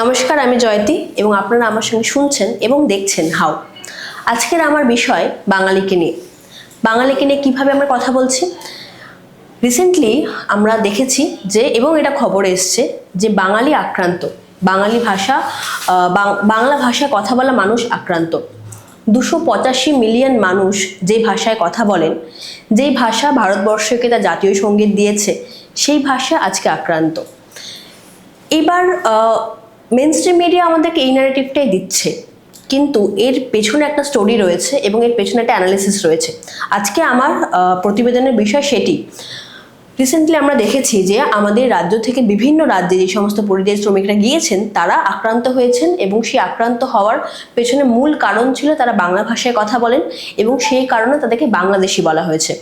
নমস্কার, আমি জয়তী এবং আপনারা আমার সঙ্গে শুনছেন এবং দেখছেন হাও। আজকের আমার বিষয় বাঙালিকে নিয়ে। বাঙালিকে নিয়ে কীভাবে আমরা কথা বলছি? রিসেন্টলি আমরা দেখেছি যে এবং এটা খবরে এসছে যে বাঙালি আক্রান্ত। বাঙালি ভাষা বাংলা ভাষায় কথা বলা মানুষ আক্রান্ত। দুশো পঁচাশি মিলিয়ন মানুষ যে ভাষায় কথা বলেন যেই ভাষা ভারতবর্ষকে তার জাতীয় সংগীত দিয়েছে, সেই ভাষা আজকে আক্রান্ত। এবার মেন স্ট্রিম মিডিয়া আমাদেরকে এই ন্যারেটিভটাই দিচ্ছে। কিন্তু এর পেছনে একটা স্টোরি রয়েছে এবং এর পেছনে একটা অ্যানালিসিস রয়েছে। আজকে আমার প্রতিবেদনের বিষয় সেটি। রিসেন্টলি আমরা দেখেছি যে আমাদের রাজ্য থেকে বিভিন্ন রাজ্যে যে সমস্ত পরিযায়ী শ্রমিকরা গিয়েছেন, তারা আক্রান্ত হয়েছেন এবং সেই আক্রান্ত হওয়ার পেছনে মূল কারণ ছিল তারা বাংলা ভাষায় কথা বলেন এবং সেই কারণে তাদেরকে বাংলাদেশি বলা হয়েছে।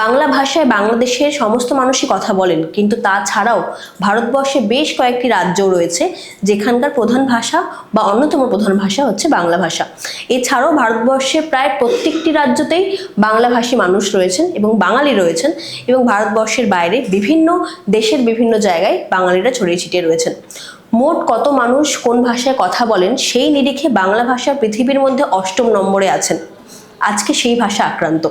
বাংলা ভাষায় বাংলাদেশের সমস্ত মানুষই কথা বলেন, কিন্তু তাছাড়াও ভারতবর্ষে বেশ কয়েকটি রাজ্য রয়েছে যেখানকার প্রধান ভাষা বা অন্যতম প্রধান ভাষা হচ্ছে বাংলা ভাষা। এছাড়াও ভারতবর্ষে প্রায় প্রত্যেকটি রাজ্যতেই বাংলাভাষী মানুষ রয়েছেন এবং বাঙালি রয়েছেন এবং ভারতবর্ষের বাইরে বিভিন্ন দেশের বিভিন্ন জায়গায় বাঙালিরা ছড়িয়ে ছিটিয়ে রয়েছেন। মোট কত মানুষ কোন ভাষায় কথা বলেন সেই নিরিখে বাংলা ভাষা পৃথিবীর মধ্যে অষ্টম নম্বরে আছেন। আজকে সেই ভাষা আক্রান্ত।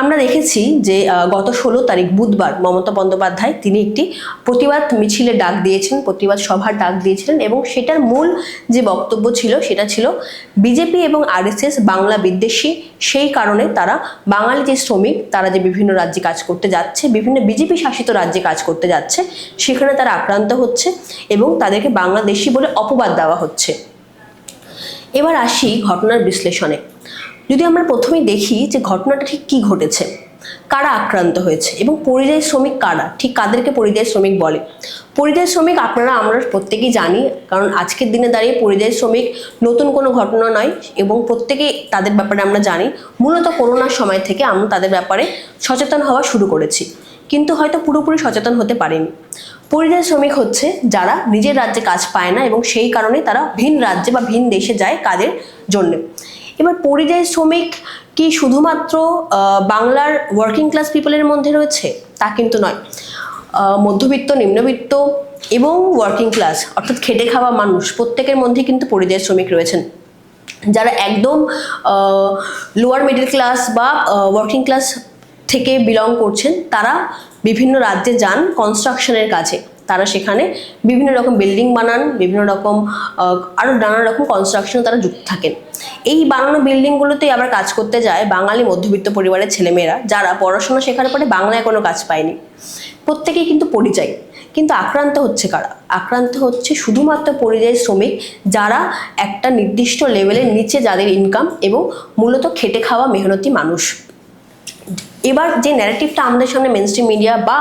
আমরা দেখেছি যে গত ষোলো তারিখ বুধবার মমতা বন্দ্যোপাধ্যায় তিনি একটি প্রতিবাদ মিছিলে ডাক দিয়েছেন প্রতিবাদ সভার ডাক দিয়েছিলেন এবং সেটার মূল যে বক্তব্য ছিল সেটা ছিল, বিজেপি এবং আরএসএস বাংলা বিদ্বেষী, সেই কারণে তারা বাঙালি যে শ্রমিক, তারা যে বিভিন্ন রাজ্যে কাজ করতে যাচ্ছে, বিভিন্ন বিজেপি শাসিত রাজ্যে কাজ করতে যাচ্ছে, সেখানে তারা আক্রান্ত হচ্ছে এবং তাদেরকে বাংলাদেশি বলে অপবাদ দেওয়া হচ্ছে। এবার আসি ঘটনার বিশ্লেষণে। যদি আমরা প্রথমে দেখি যে ঘটনাটা ঠিক কি ঘটেছে, কারা আক্রান্ত হয়েছে এবং পরিযায়ী শ্রমিক কারা, ঠিক কাদেরকে পরিযায়ী শ্রমিক বলে? পরিযায়ী শ্রমিক আপনারা, আমরা প্রত্যেকেই জানি, কারণ আজকের দিনে দাঁড়িয়ে পরিযায়ী শ্রমিক নতুন কোনো ঘটনা নয় এবং প্রত্যেকেই তাদের ব্যাপারে আমরা জানি। মূলত করোনার সময় থেকে আমরা তাদের ব্যাপারে সচেতন হওয়া শুরু করেছি, কিন্তু হয়তো পুরোপুরি সচেতন হতে পারেনি। পরিযায়ী শ্রমিক হচ্ছে যারা নিজের রাজ্যে কাজ পায় না এবং সেই কারণে তারা ভিন রাজ্যে বা ভিন দেশে যায় কাজের জন্য। এবার পরিযায়ী শ্রমিক কি শুধুমাত্র বাংলার ওয়ার্কিং ক্লাস পিপলের মধ্যে রয়েছে? তা কিন্তু নয়। মধ্যবিত্ত, নিম্নবিত্ত এবং ওয়ার্কিং ক্লাস অর্থাৎ খেটে খাওয়া মানুষ, প্রত্যেকের মধ্যে কিন্তু পরিযায়ী শ্রমিক রয়েছেন। যারা একদম লোয়ার মিডল ক্লাস বা ওয়ার্কিং ক্লাস থেকে বিলং করছেন, তারা বিভিন্ন রাজ্যে যান কনস্ট্রাকশনের কাজে। তারা সেখানে বিভিন্ন রকম বিল্ডিং বানান, বিভিন্ন রকম আরও আরও নানা রকম কনস্ট্রাকশনে তারা যুক্ত থাকেন। এই বানানো বিল্ডিংগুলোতেই আবার কাজ করতে যায় বাঙালি মধ্যবিত্ত পরিবারের ছেলেমেয়েরা, যারা পড়াশোনা শেখার পরে বাংলায় কোনো কাজ পায়নি। প্রত্যেকেই কিন্তু পরিযায়ী, কিন্তু আক্রান্ত হচ্ছে কারা? আক্রান্ত হচ্ছে শুধুমাত্র পরিযায়ী শ্রমিক, যারা একটা নির্দিষ্ট লেভেলের নিচে যাদের ইনকাম এবং মূলত খেটে খাওয়া মেহনতি মানুষ। এবার যে ন্যারেটিভটা আমাদের সামনে মেনস্ট্রিম মিডিয়া বা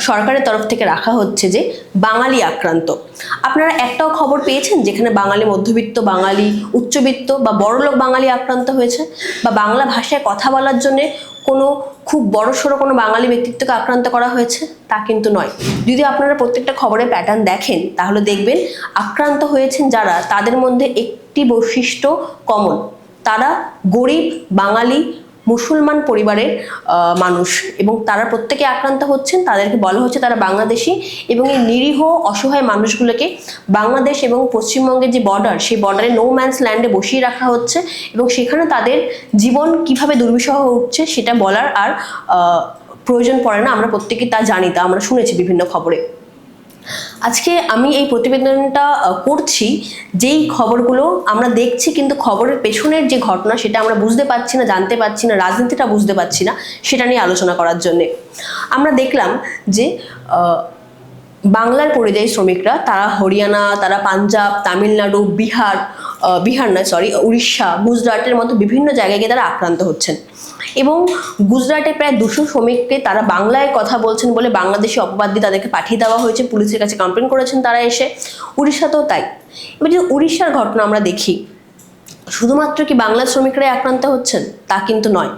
সরকারের তরফ থেকে রাখা হচ্ছে যে বাঙালি আক্রান্ত। আপনারা একটাও খবর পেয়েছেন যেখানে বাঙালি মধ্যবিত্ত, বাঙালি উচ্চবিত্ত বা বড়লোক বাঙালি আক্রান্ত হয়েছে? বা বাংলা ভাষায় কথা বলার জন্য কোনো খুব বড় সড়ো কোনো বাঙালি ব্যক্তিত্বকে আক্রান্ত করা হয়েছে? তা কিন্তু নয়। যদি আপনারা প্রত্যেকটা খবরের প্যাটার্ন দেখেন, তাহলে দেখবেন আক্রান্ত হয়েছেন যারা, তাদের মধ্যে একটি বৈশিষ্ট্য কমন তারা গরিব, বাঙালি মুসলমান পরিবারের মানুষ এবং তারা প্রত্যেকে আক্রান্ত হচ্ছেন। তাদেরকে বলা হচ্ছে তারা বাংলাদেশি এবং এই নিরীহ, অসহায় মানুষগুলোকে বাংলাদেশ এবং পশ্চিমবঙ্গের যে বর্ডার সেই বর্ডারে নো ম্যানস ল্যান্ডে বসিয়ে রাখা হচ্ছে এবং সেখানে তাদের জীবন কীভাবে দুর্বিষহ উঠছে সেটা বলার আর প্রয়োজন পড়ে না। আমরা প্রত্যেকেই তা জানি, তা আমরা শুনেছি বিভিন্ন খবরে। আজকে আমি এই প্রতিবেদনটা করছি, যেই খবরগুলো আমরা দেখছি কিন্তু খবরের পেছনের যে ঘটনা সেটা আমরা বুঝতে পারছি না, জানতে পারছি না, রাজনীতিটা বুঝতে পারছি না, সেটা নিয়ে আলোচনা করার জন্যে। আমরা দেখলাম যে বাংলার পরিযায়ী শ্রমিকরা, তারা হরিয়ানা, তারা পাঞ্জাব, তামিলনাড়ু, বিহার বিহার নয় সরি উড়িষ্যা, গুজরাটের মতো বিভিন্ন জায়গায় গিয়ে তারা আক্রান্ত হচ্ছেন। এবং গুজরাটে প্রায় দুশো শ্রমিককে তারা বাংলায় কথা বলছেন বলে বাংলাদেশি অপবাদ দিয়ে তাদেরকে পাঠিয়ে দেওয়া হয়েছে। পুলিশের কাছে কমপ্লেন করেছেন তারা এসে। উড়িষ্যাতেও তাই। এবার যদি উড়িষ্যার ঘটনা আমরা দেখি, শুধুমাত্র কি বাংলা শ্রমিকরাই আক্রান্ত হচ্ছেন? তা কিন্তু নয়।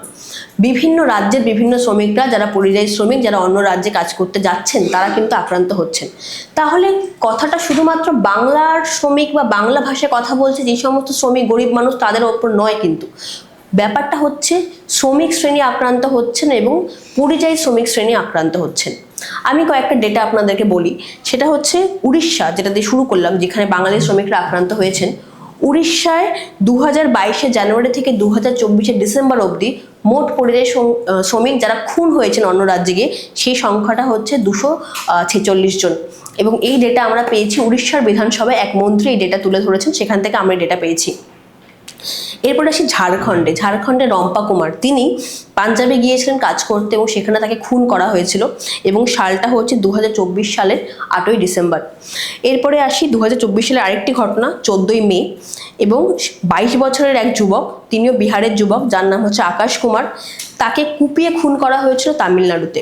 বিভিন্ন রাজ্যের বিভিন্ন শ্রমিকরা, যারা পরিযায়ী শ্রমিক, যারা অন্য রাজ্যে কাজ করতে যাচ্ছেন, তারা কিন্তু আক্রান্ত হচ্ছেন। তাহলে কথাটা শুধুমাত্র বাংলার শ্রমিক বা বাংলা ভাষায় কথা বলছে, যে সমস্ত শ্রমিক, গরিব মানুষ তাদের ওপর নয় কিন্তু। ব্যাপারটা হচ্ছে, শ্রমিক শ্রেণি আক্রান্ত হচ্ছেন এবং পরিযায়ী শ্রমিক শ্রেণি আক্রান্ত হচ্ছেন। আমি কয়েকটা ডেটা আপনাদেরকে বলি। সেটা হচ্ছে উড়িষ্যা, যেটা দিয়ে শুরু করলাম, যেখানে বাঙালি শ্রমিকরা আক্রান্ত হয়েছেন। উড়িষ্যায় দু হাজার বাইশে জানুয়ারি থেকে দু হাজার চব্বিশে ডিসেম্বর অবধি মোট পরিযায়ী শ্রমিক যারা খুন হয়েছেন অন্য রাজ্যে গিয়ে, সেই সংখ্যাটা হচ্ছে দুশো ছেচল্লিশ জন। এবং এই ডেটা আমরা পেয়েছি উড়িষ্যার বিধানসভায়, এক মন্ত্রী এই ডেটা তুলে ধরেছেন, সেখান থেকে আমরা ডেটা পেয়েছি। এরপর আসি ঝাড়খণ্ডে। ঝাড়খণ্ডে রম্পা কুমার। তিনি পাঞ্জাবে গিয়েছিলেন কাজ করতে এবং সেখানে তাকে খুন করা হয়েছিল এবং সালটা হচ্ছে দু হাজার চব্বিশ সালের আটই ডিসেম্বর। এরপরে আসি দু সালের আরেকটি ঘটনা, চোদ্দোই মে এবং বাইশ বছরের এক যুবক, তিনিও বিহারের যুবক, যার নাম হচ্ছে আকাশ কুমার, তাকে কুপিয়ে খুন করা হয়েছিল তামিলনাড়ুতে।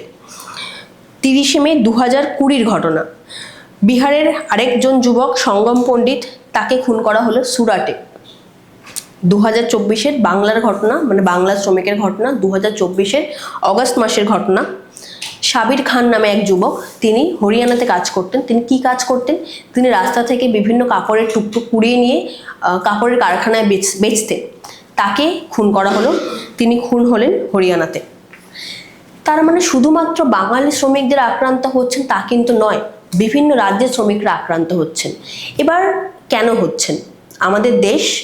তিরিশে মে দু হাজার কুড়ির ঘটনা। বিহারের আরেকজন যুবক, সঙ্গম পণ্ডিত, তাকে খুন করা হলো সুরাটে। দু হাজার চব্বিশের বাংলার ঘটনা মানে বাংলার শ্রমিকের ঘটনা দু হাজার চব্বিশের অগস্ট মাসের ঘটনা। সাবির খান নামে এক যুবক, তিনি হরিয়ানাতে কাজ করতেন। তিনি কি কাজ করতেন? তিনি রাস্তা থেকে বিভিন্ন কাপড়ের টুকটুক কুড়িয়ে নিয়ে কাপড়ের কারখানায় বেচ- বেচতেন। তাকে খুন করা হলো। তিনি খুন হলেন হরিয়ানাতে। তার মানে শুধুমাত্র বাঙালি শ্রমিকদের আক্রান্ত হচ্ছেন তা কিন্তু নয়, বিভিন্ন রাজ্যের শ্রমিকরা আক্রান্ত হচ্ছেন। এবার কেন হচ্ছেন? আমাদের দেশ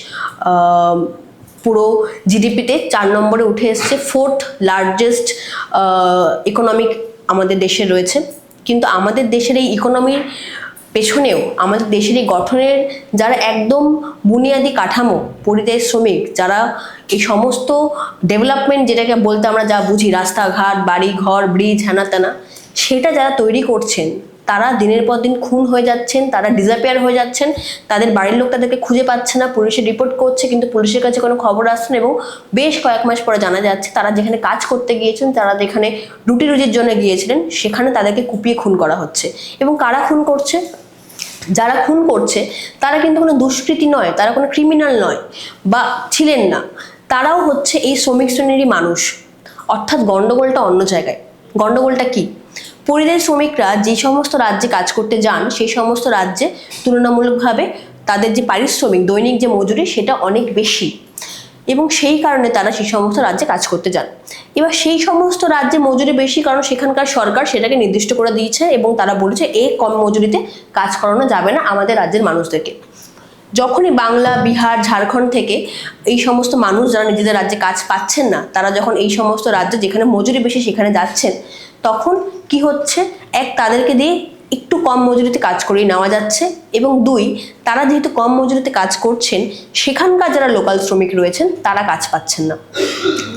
পুরো জিডিপিতে চার নম্বরে উঠে এসছে ফোর্থ লার্জেস্ট ইকোনমিক আমাদের দেশে রয়েছে। কিন্তু আমাদের দেশের এই ইকোনমির পেছনেও, আমাদের দেশের এই গঠনের যারা একদম বুনিয়াদি কাঠামো, পরিযায়ী শ্রমিক, যারা এই সমস্ত ডেভেলপমেন্ট যেটাকে বলতে আমরা যা বুঝি, রাস্তাঘাট বাড়ি ঘর ব্রিজ হ্যানা ত্যানা সেটা যারা তৈরি করছেন তারা দিনের পর দিন খুন হয়ে যাচ্ছেন, তারা ডিজাপিয়ার হয়ে যাচ্ছেন, তাদের বাড়ির লোক তাদেরকে খুঁজে পাচ্ছে না, পুলিশে রিপোর্ট করছে, কিন্তু পুলিশের কাছে কোনো খবর আসছে না এবং বেশ কয়েক মাস পরে জানা যাচ্ছে তারা যেখানে কাজ করতে গিয়েছেন, তারা যেখানে রুটি রুজির জন্য গিয়েছিলেন, সেখানে তাদেরকে কুপিয়ে খুন করা হচ্ছে। এবং কারা খুন করছে? যারা খুন করছে, তারা কিন্তু কোনো দুষ্কৃতী নয়, তারা কোনো ক্রিমিনাল নয় বা ছিলেন না। তারাও হচ্ছে এই শ্রমিক শ্রেণীরই মানুষ। অর্থাৎ গণ্ডগোলটা অন্য জায়গায়। গণ্ডগোলটা কি? পরিযায়ী শ্রমিকরা যে সমস্ত রাজ্যে কাজ করতে যান, সেই সমস্ত রাজ্যে তুলনামূলকভাবে তাদের যে পারিশ্রমিক, দৈনিক যে মজুরি, সেটা অনেক বেশি। এবং সেই কারণে তারা সেই সমস্ত রাজ্যে কাজ করতে যান। এবার সেই সমস্ত রাজ্যে মজুরি বেশি কারণ সেখানকার সরকার সেটাকে নির্দিষ্ট করে দিয়েছে এবং তারা বলেছে এই কম মজুরিতে কাজ করানো যাবে না আমাদের রাজ্যের মানুষদেরকে। যখনই বাংলা, বিহার, ঝাড়খণ্ড থেকে এই সমস্ত মানুষ যারা নিজেদের রাজ্যে কাজ পাচ্ছেন না, তারা যখন এই সমস্ত রাজ্যে যেখানে মজুরি বেশি সেখানে যাচ্ছেন তখন কি হচ্ছে? এক, তাদেরকে দিয়ে একটু কম মজুরিতে কাজ করিয়ে নেওয়া যাচ্ছে এবং দুই, তারা যেহেতু কম মজুরিতে কাজ করছেন, সেখানকার যারা লোকাল শ্রমিক রয়েছেন, তারা কাজ পাচ্ছেন না।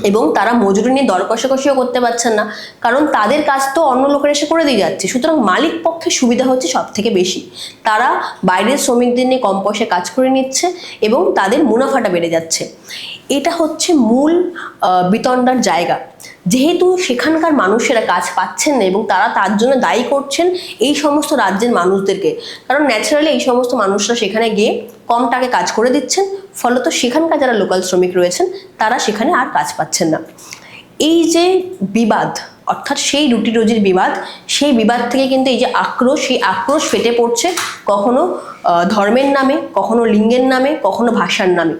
এবং তারা মজুরি নিয়ে দর কষাকষিও করতে পারছেন না, কারণ তাদের কাজ তো অন্য লোকের এসে করে দিয়ে যাচ্ছে। সুতরাং মালিক পক্ষে সুবিধা হচ্ছে সব থেকে বেশি। তারা বাইরের শ্রমিকদের নিয়ে কম পয়সায় কাজ করে নিচ্ছে এবং তাদের মুনাফাটা বেড়ে যাচ্ছে। এটা হচ্ছে মূল বিতণ্ডার জায়গা। যেহেতু সেখানকার মানুষেরা কাজ পাচ্ছেন না এবং তারা তার জন্য দায়ী করছেন এই সমস্ত রাজ্যের মানুষদেরকে। কারণ ন্যাচারালি এই সমস্ত মানুষরা সেখানে গিয়ে কম টাকে কাজ করে দিচ্ছেন, ফলত সেখানকার যারা লোকাল শ্রমিক রয়েছেন, তারা সেখানে আর কাজ পাচ্ছেন না। এই যে বিবাদ, অর্থাৎ সেই রুটি রুজির বিবাদ, সেই বিবাদ থেকে কিন্তু এই যে আক্রোশ, সেই আক্রোশ ফেটে পড়ছে কখনো ধর্মের নামে, কখনো লিঙ্গের নামে, কখনো ভাষার নামে।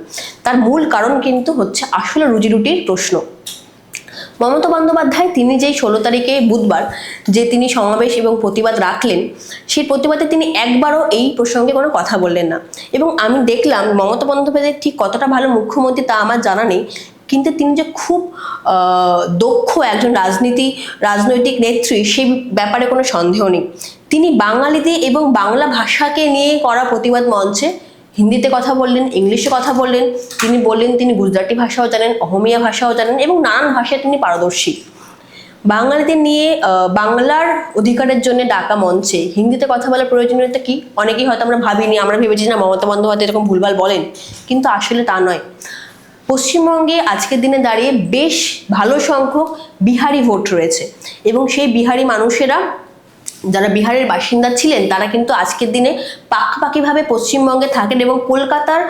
তার মূল কারণ কিন্তু হচ্ছে আসলে রুজি রুটির প্রশ্ন। মমতা বন্দ্যোপাধ্যায় তিনি যেই ষোলো তারিখে বুধবার যে তিনি সমাবেশ এবং প্রতিবাদ রাখলেন, সেই প্রতিবাদে তিনি একবারও এই প্রসঙ্গে কোনো কথা বললেন না। এবং আমি দেখলাম মমতা বন্দ্যোপাধ্যায় ঠিক কতটা ভালো মুখ্যমন্ত্রী তা আমার জানা নেই, কিন্তু তিনি যে খুব দক্ষ একজন রাজনীতি, রাজনৈতিক নেত্রী সেই ব্যাপারে কোনো সন্দেহ নেই। তিনি বাঙালিতে এবং বাংলা ভাষাকে নিয়ে করা প্রতিবাদ মঞ্চে হিন্দিতে কথা বললেন, ইংলিশে কথা বললেন, তিনি বললেন তিনি গুজরাটি ভাষাও জানেন, অহমিয়া ভাষাও জানেন এবং নানান ভাষায় তিনি পারদর্শী। বাঙালিদের নিয়ে বাংলার অধিকারের জন্য ডাকা মঞ্চে হিন্দিতে কথা বলার প্রয়োজনীয়তা কি? অনেকেই হয়তো আমরা ভাবিনি, আমরা ভেবেছি না, মমতা বন্দ্যোপাধ্যায় এরকম ভুলভাল বলেন, কিন্তু আসলে তা নয়। পশ্চিমবঙ্গে আজকের দিনে দাঁড়িয়ে বেশ ভালো সংখ্যক বিহারি ভোট রয়েছে এবং সেই বিহারি মানুষেরা যারা বিহারের বাসিন্দা ছিলেন, তারা কিন্তু আজকের দিনে পাকাপাকিভাবে পশ্চিমবঙ্গে থাকেন এবং কলকাতার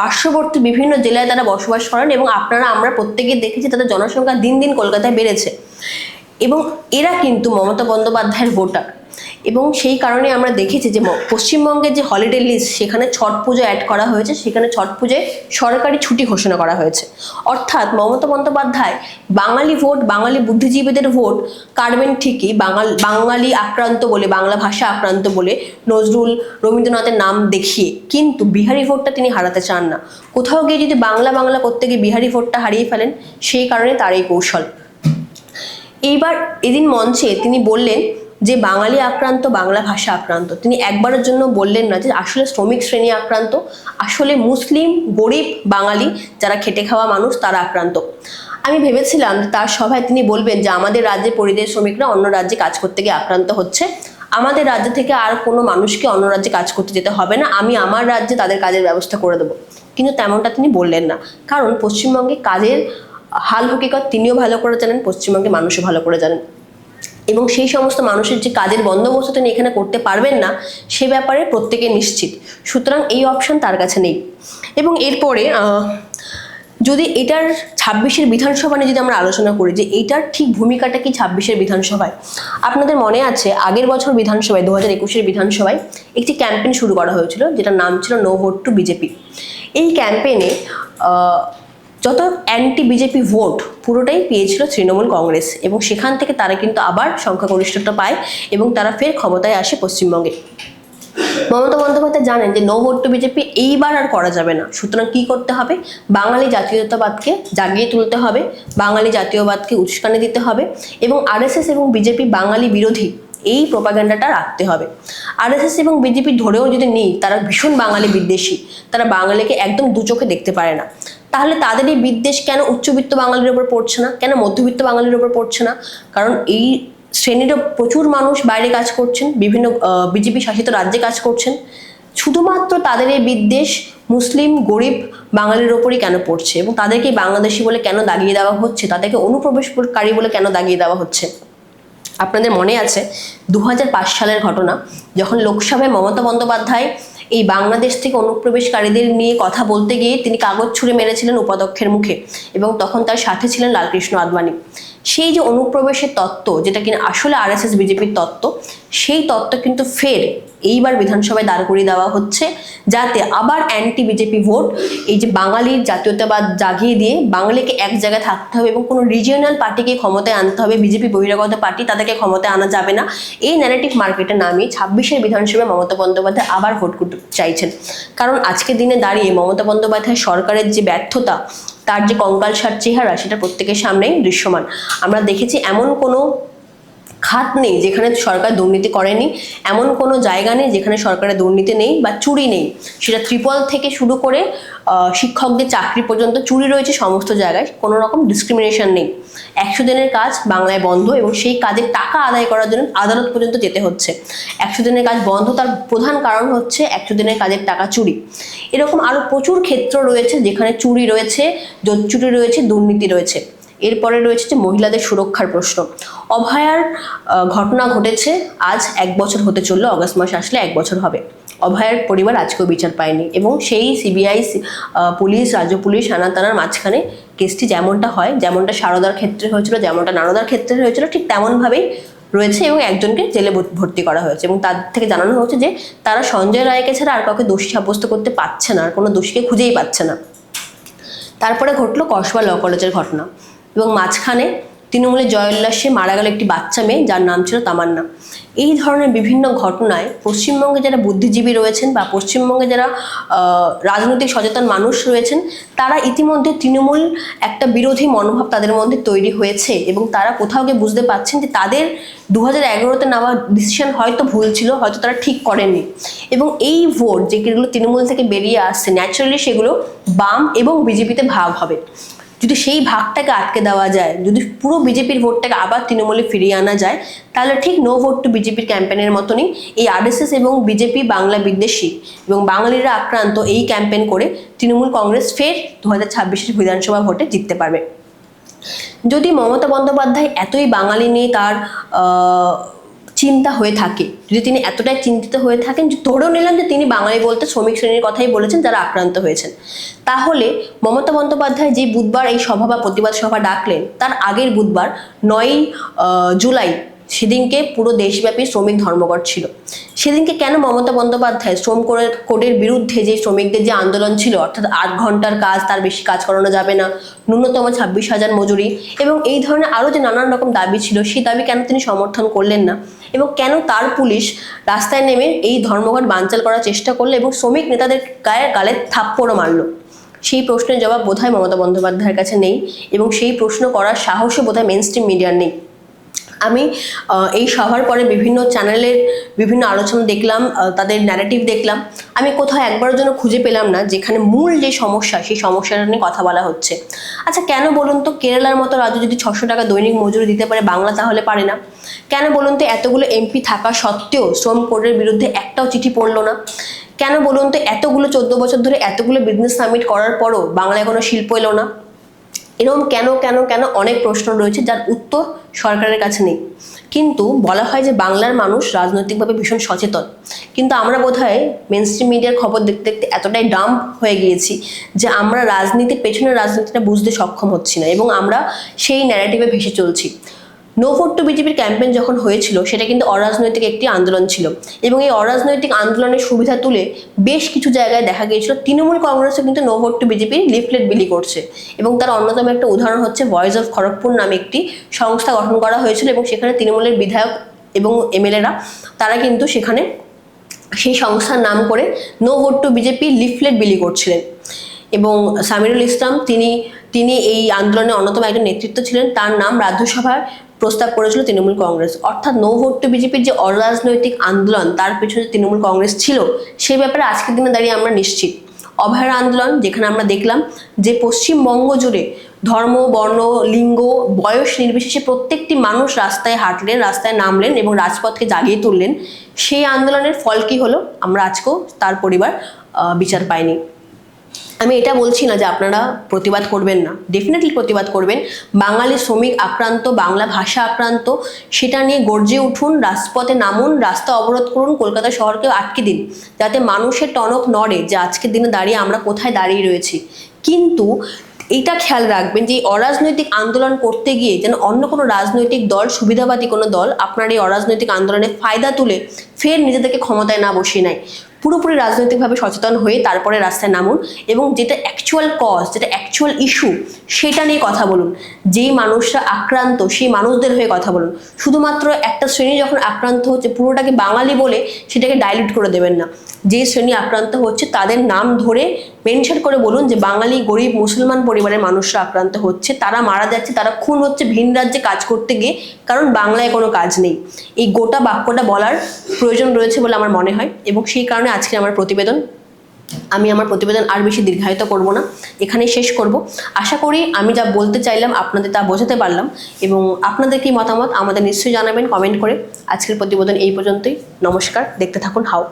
পার্শ্ববর্তী বিভিন্ন জেলায় তারা বসবাস করেন এবং আপনারা, আমরা প্রত্যেকেই দেখেছি তাদের জনসংখ্যা দিন দিন কলকাতায় বেড়েছে। এবং এরা কিন্তু মমতা বন্দ্যোপাধ্যায়ের ভোটার। এবং সেই কারণে আমরা দেখেছি যে পশ্চিমবঙ্গের যে হলিডে লিস্ট সেখানে ছট পুজো অ্যাড করা হয়েছে, সেখানে ছট পুজোয় সরকারি ছুটি ঘোষণা করা হয়েছে। অর্থাৎ মমতা বন্দ্যোপাধ্যায় বাঙালি ভোট, বাঙালি বুদ্ধিজীবীদের ভোট কাটবেন ঠিকই, বাঙাল, বাঙালি আক্রান্ত বলে, বাংলা ভাষা আক্রান্ত বলে নজরুল রবীন্দ্রনাথের নাম দেখিয়ে কিন্তু বিহারি ভোটটা তিনি হারাতে চান না। কোথাও গিয়ে যদি বাংলা বাংলা করতে গিয়ে বিহারি ভোটটা হারিয়ে ফেলেন, সেই কারণে তার এই কৌশল। এইবার এদিন মঞ্চে তিনি বললেন যে বাঙালি আক্রান্ত, বাংলা ভাষা আক্রান্ত। তিনি একবারের জন্য বললেন না যে আসলে শ্রমিক শ্রেণি আক্রান্ত, আসলে মুসলিম, গরিব, বাঙালি যারা খেটে খাওয়া মানুষ তারা আক্রান্ত। আমি ভেবেছিলাম তার সভায় তিনি বলবেন যে আমাদের রাজ্যে পরিযায়ী শ্রমিকরা অন্য রাজ্যে কাজ করতে গিয়ে আক্রান্ত হচ্ছে। আমাদের রাজ্য থেকে আর কোনো মানুষকে অন্য রাজ্যে কাজ করতে যেতে হবে না। আমি আমার রাজ্যে তাদের কাজের ব্যবস্থা করে দেবো। কিন্তু তেমনটা তিনি বললেন না। কারণ পশ্চিমবঙ্গে কাজের হাল হকিকত তিনিও ভালো করে জানেন, পশ্চিমবঙ্গে মানুষও ভালো করে জানেন। এবং সেই সমস্ত মানুষের যে কাজের বন্দোবস্ত তিনি এখানে করতে পারবেন না, সে ব্যাপারে প্রত্যেকে নিশ্চিত। সুতরাং এই অপশন তার কাছে নেই। এবং এরপরে যদি এটার ছাব্বিশের বিধানসভা নিয়ে যদি আমরা আলোচনা করি যে এইটার ঠিক ভূমিকাটা কি ছাব্বিশের বিধানসভায়? আপনাদের মনে আছে, আগের বছর বিধানসভায় দু হাজার একুশের বিধানসভায় একটি ক্যাম্পেইন শুরু করা হয়েছিল, যেটার নাম ছিল নো ভোট টু বিজেপি। এই ক্যাম্পেইনে যত অ্যান্টি বিজেপি ভোট পুরোটাই পেয়েছিল তৃণমূল কংগ্রেস এবং সেখান থেকে তারা কিন্তু আবার সংখ্যাগরিষ্ঠতা পায় এবং তারা ফের ক্ষমতায় আসে পশ্চিমবঙ্গে। মমতা বন্দ্যোপাধ্যায় জানেন যে নো ভোট টু বিজেপি এইবার আর করা যাবে না। সুতরাং কি করতে হবে? বাঙালি জাতীয়তাবাদকে জাগিয়ে তুলতে হবে, বাঙালি জাতীয়বাদকে উস্কানি দিতে হবে এবং আরএসএস এবং বিজেপি বাঙালি বিরোধী এই প্রপাগ্যান্ডাটা রাখতে হবে। আরএসএস এবং বিজেপি ধরেও যদি নেই, তারা ভীষণ বাঙালি বিদ্বেষী। তারা বাঙালিকে একদম দু চোখে দেখতে পারে না। তাহলে তাদের এই বিদ্বেষ কেন উচ্চবিত্ত বাঙালির ওপর পড়ছে না? কেন মধ্যবিত্ত বাঙালির ওপর পড়ছে না? কারণ এই শ্রেণীরও প্রচুর মানুষ বাইরে কাজ করছেন, বিভিন্ন বিজেপি শাসিত রাজ্যে কাজ করছেন। শুধুমাত্র তাদের এই বিদ্বেষ মুসলিম, গরিব বাঙালির ওপরই কেন পড়ছে এবং তাদেরকে বাংলাদেশি বলে কেন দাগিয়ে দেওয়া হচ্ছে? তাদেরকে অনুপ্রবেশকারী বলে কেন দাগিয়ে দেওয়া হচ্ছে? আপনাদের মনে আছে দু হাজার পাঁচ সালের ঘটনা, যখন লোকসভায় মমতা বন্দ্যোপাধ্যায় এই বাংলাদেশ থেকে অনুপ্রবেশকারীদের নিয়ে কথা বলতে গিয়ে তিনি কাগজ ছুঁড়ে মেরেছিলেন উপাধ্যক্ষের মুখে এবং তখন তার সাথে ছিলেন লালকৃষ্ণ আদবানি। সেই যে অনুপ্রবেশের তত্ত্ব, যেটা কিনা আসলে আর এস এস বিজেপির তত্ত্ব সেই তত্ত্ব কিন্তু ফের এইবার বিধানসভায় দাঁড় করিয়ে দেওয়া হচ্ছে, যাতে আবার অ্যান্টি বিজেপি ভোট এই যে বাঙালির জাতীয়তাবাদ জাগিয়ে দিয়ে বাঙালিকে এক জায়গায় থাকতে হবে এবং কোনো রিজিওনাল পার্টিকে ক্ষমতায় আনতে হবে বিজেপি বহিরাগত পার্টি তাদেরকে ক্ষমতায় আনা যাবে না। এই ন্যারেটিভ মার্কেটে নামিয়ে ছাব্বিশের বিধানসভায় মমতা বন্দ্যোপাধ্যায় আবার ভোট চাইছেন। কারণ আজকের দিনে দাঁড়িয়ে মমতা বন্দ্যোপাধ্যায় সরকারের যে ব্যর্থতা, তার যে কঙ্কালসার চেহারা, সেটা প্রত্যেকের সামনেই দৃশ্যমান। আমরা দেখেছি এমন কোনো খাত নেই যেখানে সরকার দুর্নীতি করেনি। এমন কোনো জায়গা নেই যেখানে সরকারের দুর্নীতি নেই বা চুরি নেই। সেটা ত্রিপল থেকে শুরু করে শিক্ষকদের চাকরি পর্যন্ত চুরি রয়েছে সমস্ত জায়গায়। কোনো রকম ডিসক্রিমিনেশন নেই। একশো দিনের কাজ বাংলায় বন্ধ এবং সেই কাজের টাকা আদায় করার জন্য আদালত পর্যন্ত যেতে হচ্ছে। একশো দিনের কাজ বন্ধ, তার প্রধান কারণ হচ্ছে একশো দিনের কাজের টাকা চুরি। এরকম আরও প্রচুর ক্ষেত্র রয়েছে যেখানে চুরি রয়েছে চুরি রয়েছে, দুর্নীতি রয়েছে। এরপরে রয়েছে যে মহিলাদের সুরক্ষার প্রশ্ন। অভয়ার ঘটনা ঘটেছে, আজ এক বছর হতে চলল, অগস্ট মাস আসলে এক বছর হবে। অভয়ার পরিবার আজকেও বিচার পায়নি এবং সেই সিবিআই পুলিশ, রাজ্য পুলিশ হানা তানার মাঝখানে কেসটি যেমনটা হয়, যেমনটা সারদার ক্ষেত্রে হয়েছিল, যেমনটা নারদার ক্ষেত্রে হয়েছিল, ঠিক তেমনভাবেই রয়েছে এবং একজনকে জেলে ভর্তি- ভর্তি করা হয়েছে এবং তার থেকে জানানো হয়েছে যে তারা সঞ্জয় রায়কে ছাড়া আর কাউকে দোষী সাব্যস্ত করতে পারছে না, আর কোনো দোষীকে খুঁজেই পাচ্ছে না। তারপরে ঘটলো কসবা ল কলেজের ঘটনা। এবং মাঝখানে তৃণমূলের জয়োল্লাসে মারা গেল একটি বাচ্চা মেয়ে, যার নাম ছিল তামান্না। এই ধরনের বিভিন্ন ঘটনায় পশ্চিমবঙ্গে যারা বুদ্ধিজীবী রয়েছেন বা পশ্চিমবঙ্গে যারা রাজনৈতিক সচেতন মানুষ রয়েছেন, তারা ইতিমধ্যে তৃণমূল একটা বিরোধী মনোভাব তাদের মধ্যে তৈরি হয়েছে এবং তারা কোথাও গিয়ে বুঝতে পারছেন যে তাদের দু হাজার এগারোতে নেওয়া ডিসিশন হয়তো ভুল ছিল, হয়তো তারা ঠিক করেননি। এবং এই ভোট যেগুলো তৃণমূল থেকে বেরিয়ে আসছে ন্যাচারালি সেগুলো বাম এবং বিজেপিতে ভাগ হবে। যদি সেই ভাগটাকে আটকে দেওয়া যায়, যদি পুরো বিজেপির ভোটটাকে আবার তৃণমূলে ফিরিয়ে আনা যায়, তাহলে ঠিক নো ভোট টু বিজেপির ক্যাম্পেনের মতনই এই আরএসএস এবং বিজেপি বাংলা বিদ্বেষী এবং বাঙালিরা আক্রান্ত এই ক্যাম্পেন করে তৃণমূল কংগ্রেস ফের দু হাজার ছাব্বিশের বিধানসভা ভোটে জিততে পারবে। যদি মমতা বন্দ্যোপাধ্যায় এতই বাঙালি নিয়ে তার চিন্তা হয়ে থাকে। যদি তিনি এতটাই চিন্তিত হয়ে থাকেন ধরেও নিলাম যে তিনি বাঙালি বলতে শ্রমিক শ্রেণির কথাই বলেছেন, যারা আক্রান্ত হয়েছেন। তাহলে মমতা বন্দ্যোপাধ্যায় যে বুধবার এই সভা বা প্রতিবাদ সভা ডাকলেন, তার আগের বুধবার নয়ই জুলাই সেদিনকে পুরো দেশব্যাপী শ্রমিক ধর্মঘট ছিল। সেদিনকে কেন মমতা বন্দ্যোপাধ্যায় শ্রম কোডের- বিরুদ্ধে যে শ্রমিকদের যে আন্দোলন ছিল, অর্থাৎ আট ঘণ্টার কাজ, তার বেশি কাজ করানো যাবে না, ন্যূনতম ছাব্বিশ হাজার মজুরি এবং এই ধরনের আরও যে নানান রকম দাবি ছিল, সেই দাবি কেন তিনি সমর্থন করলেন না? এবং কেন তার পুলিশ রাস্তায় নেমে এই ধর্মঘট বানচাল করার চেষ্টা করল এবং শ্রমিক নেতাদের গায়ে, গালে থাপ্পড়ও মারলো? সেই প্রশ্নের জবাব বোধহয় মমতা বন্দ্যোপাধ্যায়ের কাছে নেই এবং সেই প্রশ্ন করার সাহসও বোধহয় মেন স্ট্রিম মিডিয়ার নেই। আমি এই সভার পরে বিভিন্ন চ্যানেলের বিভিন্ন আলোচনা দেখলাম তাদের ন্যারেটিভ দেখলাম। আমি কোথাও একবারের জন্য খুঁজে পেলাম না, যেখানে মূল যে সমস্যা, সেই সমস্যাটা নিয়ে কথা বলা হচ্ছে। আচ্ছা কেন বলুন তো, কেরালার মতো রাজ্য যদি ছশো টাকা দৈনিক মজুরি দিতে পারে, বাংলা তাহলে পারে না? কেন বলুন তো, এতগুলো এমপি থাকা সত্ত্বেও শ্রম কোডের বিরুদ্ধে একটাও চিঠি পড়ল না? কেন বলুন তো, এতগুলো চোদ্দ বছর ধরে এতগুলো বিজনেস সামিট করার পরও বাংলায় কোনো শিল্প এলো না? এরকম কেন কেন কেন অনেক প্রশ্ন রয়েছে, যার উত্তর সরকারের কাছে নেই। কিন্তু বলা হয় যে বাংলার মানুষ রাজনৈতিকভাবে ভীষণ সচেতন। কিন্তু আমরা বোধ হয় স্ট্রিম মিডিয়ার খবর দেখতে দেখতে এতটাই ডাম্প হয়ে গিয়েছি যে আমরা রাজনীতির পেছনের রাজনীতিটা বুঝতে সক্ষম হচ্ছি না এবং আমরা সেই ন্যারেটিভে ভেসে চলছি। নো ভোট টু বিজেপির ক্যাম্পেইন যখন হয়েছিল, সেটা কিন্তু অরাজনৈতিক একটি আন্দোলন ছিল। এবং এই অরাজনৈতিক আন্দোলনের সুবিধা তুলে বেশ কিছু জায়গায় দেখা গিয়েছিল, তৃণমূল কংগ্রেসও কিন্তু নো ভোট টু বিজেপির লিফলেট বিলি করছে। এবং তার অন্যতম একটা উদাহরণ হচ্ছে ভয়েস অফ খড়গপুর নামে একটি সংস্থা গঠন করা হয়েছিল, এবং সেখানে তৃণমূলের বিধায়ক এবং এমএলএরা, তারা কিন্তু সেখানে সেই সংস্থার নাম করে no vote to BJP leaflet বিলি করছিলেন। এবং সামিরুল ইসলাম, তিনি তিনি এই আন্দোলনের অন্যতম একজন নেতৃত্ব ছিলেন। তার নাম রাজ্যসভায় প্রস্তাব করেছিল তৃণমূল কংগ্রেস। অর্থাৎ নো ভোট টু বিজেপির যে অরাজনৈতিক আন্দোলন, তার পেছনে তৃণমূল কংগ্রেস ছিল, সেই ব্যাপারে আজকের দিনে দাঁড়িয়ে আমরা নিশ্চিত। অভয়ার আন্দোলন, যেখানে আমরা দেখলাম যে পশ্চিমবঙ্গ জুড়ে ধর্ম, বর্ণ, লিঙ্গ, বয়স নির্বিশেষে প্রত্যেকটি মানুষ রাস্তায় হাঁটলেন, রাস্তায় নামলেন এবং রাজপথকে জাগিয়ে তুললেন। সেই আন্দোলনের ফল কী হলো? আমরা আজকেও তার পরিবার বিচার পাইনি। আমি এটা বলছি না যে আপনারা প্রতিবাদ করবেন না। ডেফিনেটলি প্রতিবাদ করবেন। বাঙালি শ্রমিক আক্রান্ত, বাংলা ভাষা আক্রান্ত, সেটা নিয়ে গর্জে উঠুন, রাজপথে নামুন, রাস্তা অবরোধ করুন, কলকাতা শহরকে আটকে দিন। যাতে মানুষের টনক নড়ে যে আজকের দিনে দাঁড়িয়ে আমরা কোথায় দাঁড়িয়ে রয়েছি। কিন্তু এটা খেয়াল রাখবেন যে অরাজনৈতিক আন্দোলন করতে গিয়ে যেন অন্য কোনো রাজনৈতিক দল, সুবিধাবাদী কোনো দল আপনার এই অরাজনৈতিক আন্দোলনে ফায়দা তুলে ফের নিজেদেরকে ক্ষমতায় না বসিয়ে নেয়। পুরোপুরি রাজনৈতিকভাবে সচেতন হয়ে তারপরে রাস্তায় নামুন এবং যেটা অ্যাকচুয়াল কজ যেটা অ্যাকচুয়াল ইস্যু সেটা নিয়ে কথা বলুন। যেই মানুষরা আক্রান্ত, সেই মানুষদের হয়ে কথা বলুন। শুধুমাত্র একটা শ্রেণি যখন আক্রান্ত হচ্ছে, পুরোটাকে বাঙালি বলে সেটাকে ডাইলিউট করে দেবেন না। যে শ্রেণি আক্রান্ত হচ্ছে, তাদের নাম ধরে মেনশন করে বলুন যে বাঙালি, গরিব, মুসলমান পরিবারের মানুষরা আক্রান্ত হচ্ছে, তারা মারা যাচ্ছে, তারা খুন হচ্ছে ভিন রাজ্যে কাজ করতে গিয়ে, কারণ বাংলায় কোনো কাজ নেই। এই গোটা বাক্যটা বলার প্রয়োজন রয়েছে বলে আমার মনে হয় এবং সেই কারণে আজকে আমার প্রতিবেদন, আমি আমার প্রতিবেদন আর বেশি দীর্ঘায়িত করব না। এখানেই শেষ করব। আশা করি আমি যা বলতে চাইলাম আপনাদের তা বোঝাতে পারলাম এবং আপনাদের কি মতামত আমাদের নিশ্চয়ই জানাবেন কমেন্ট করে। আজকের প্রতিবেদন এই পর্যন্তই। নমস্কার। দেখতে থাকুন হাও।